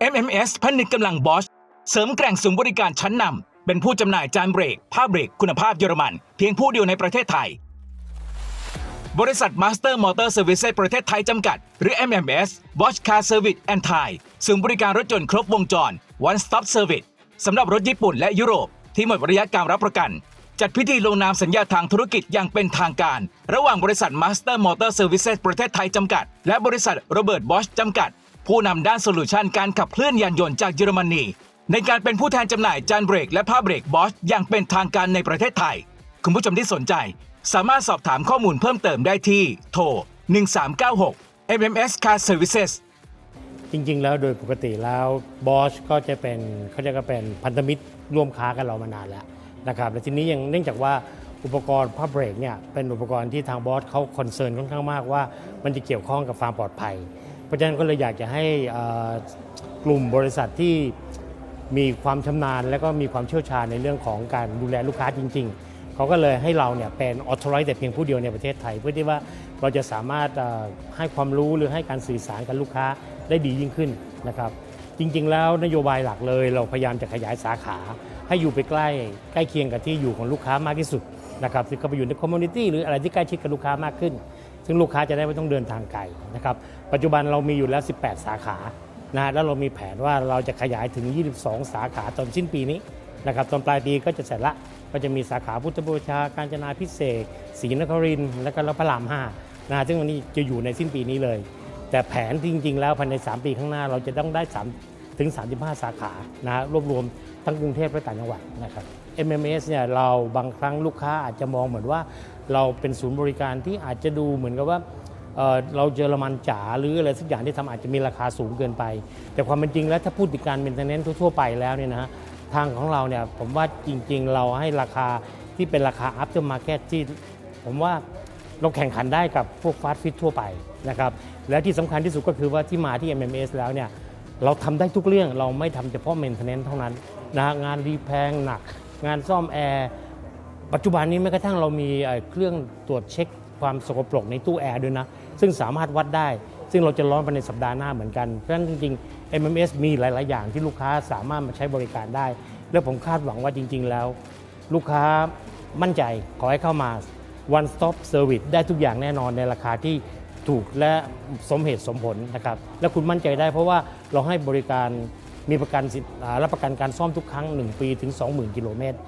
MMS ผนึกกำลังบอชเสริมแกร่งสูงบริการชั้นนำเป็นผู้จำหน่ายจานเบรก ผ้าเบรก คุณภาพเยอรมัน เพียงผู้เดียวในประเทศไทย บริษัท Master Motor Services ประเทศไทยจำกัด หรือ MMS Bosch Car Service and Thai ศูนย์บริการรถยนต์ครบวงจร One Stop Service สำหรับรถญี่ปุ่นและยุโรป ที่หมดระยะการรับประกัน จัดพิธีลงนามสัญญาทางธุรกิจอย่างเป็นทางการ ระหว่างบริษัท Master Motor Services ประเทศไทยจำกัด และบริษัทโรเบิร์ตบอชจำกัด ผู้นำด้านโซลูชันการขับเคลื่อนยานยนต์จากเยอรมนี ในการเป็นผู้แทนจำหน่ายจานเบรกและผ้าเบรกบอชอย่างเป็นทางการในประเทศไทย คุณผู้ชมที่สนใจ สามารถสอบถามข้อมูลเพิ่มเติมได้ที่โทร 1396 MMS Car Services จริง ๆ แล้วโดยปกติแล้วบอชก็จะเป็นเขาจะก็เป็นพันธมิตรร่วมค้ากันเรามานานแล้วนะครับและทีนี้ยังเนื่องจากว่าอุปกรณ์ผ้าเบรกเนี่ยเป็นอุปกรณ์ที่ทางบอสเขาคอนเซิร์นค่อนข้างมากว่า มันจะเกี่ยวข้องกับความปลอดภัย เพราะฉะนั้นก็เลยอยากจะให้กลุ่มบริษัทที่มีความชำนาญ และก็มีความเชี่ยวชาญในเรื่องของการดูแลลูกค้าจริง ๆ เขาก็เลยให้เราเนี่ยเป็นออ t h o r i z e แต่เพียงผู้เดียวในประเทศไทย เพื่อที่ว่าเราจะสามารถให้ความรู้หรือให้การสื่อสารกับลูกค้าได้ดียิ่งขึ้นนะครับจริง ๆ แล้วนโยบายหลักเลย เราพยายามจะขยายสาขา ให้อยู่ไปใกล้ใกล้เคียงกับที่อยู่ของลูกค้ามากที่สุดนะครับคือเข้าไปอยู่ในคอมมูนิตี้หรืออะไรที่ใกล้ชิดกับลูกค้ามากขึ้น ซึ่งลูกค้าจะได้ไม่ต้องเดินทางไกลนะครับ ปัจจุบันเรามีอยู่แล้ว 18 สาขานะฮะแล้วเรามีแผนว่าเราจะขยายถึง 22 สาขาตอนสิ้นปีนี้นะครับตอนปลายปีก็จะเสร็จละก็จะมีสาขาพุทธบูชา การจนาพิเศษศรีนครินและก็พระราม5นะฮะซึ่งวันนี้จะอยู่ในสิ้นปีนี้เลย แต่แผนจริง ๆ แล้วภายใน 3 ปีข้างหน้าเราจะต้องได้ 3 ถึง 35 สาขานะฮะรวบรวมทั้งกรุงเทพและต่างจังหวัดนะครับ MMS เนี่ยเราบางครั้งลูกค้าอาจจะมองเหมือนว่า เราเป็นศูนย์บริการที่อาจจะดูเหมือนกับว่าเเราเยอรมันจ๋าหรืออะไรสักอย่างที่ทำอาจจะมีราคาสูงเกินไป แต่ความเป็นจริงแล้วถ้าพูดถึงการเมนเทนเนนทั่วๆไปแล้วเนี่ยนะฮะทางของเราเนี่ยผมว่าจริง ๆ เราให้ราคาที่เป็นราคา after market ที่ผมว่าเราแข่งขันได้กับพวกฟาสต์ฟิตทั่วไปนะครับและที่สำคัญที่สุดก็คือว่าที่มาที่ MMS แล้วเนี่ยเราทำได้ทุกเรื่องเราไม่ทำเฉพาะเมนเทนเนนเท่านั้นนะฮะงานรีแพงหนัก งานซ่อมแอร์ ปัจจุบันนี้แม้กระทั่งเรามีเครื่องตรวจเช็คความสกปรกในตู้แอร์ด้วยนะ ซึ่งสามารถวัดได้ ซึ่งเราจะร้อนไปในสัปดาห์หน้าเหมือนกัน เพราะฉะนั้นจริงๆ MMS มีหลาย ๆ อย่างที่ลูกค้าสามารถมาใช้บริการได้ และผมคาดหวังว่าจริง ๆ แล้ว ลูกค้ามั่นใจขอให้เข้ามา one stop service ได้ทุกอย่างแน่นอนในราคาที่ถูกและสมเหตุสมผลนะครับ และคุณมั่นใจได้เพราะว่าเราให้บริการมีประกันรับประกันการซ่อมทุกครั้ง 1 ปีถึง 20,000 กิโลเมตร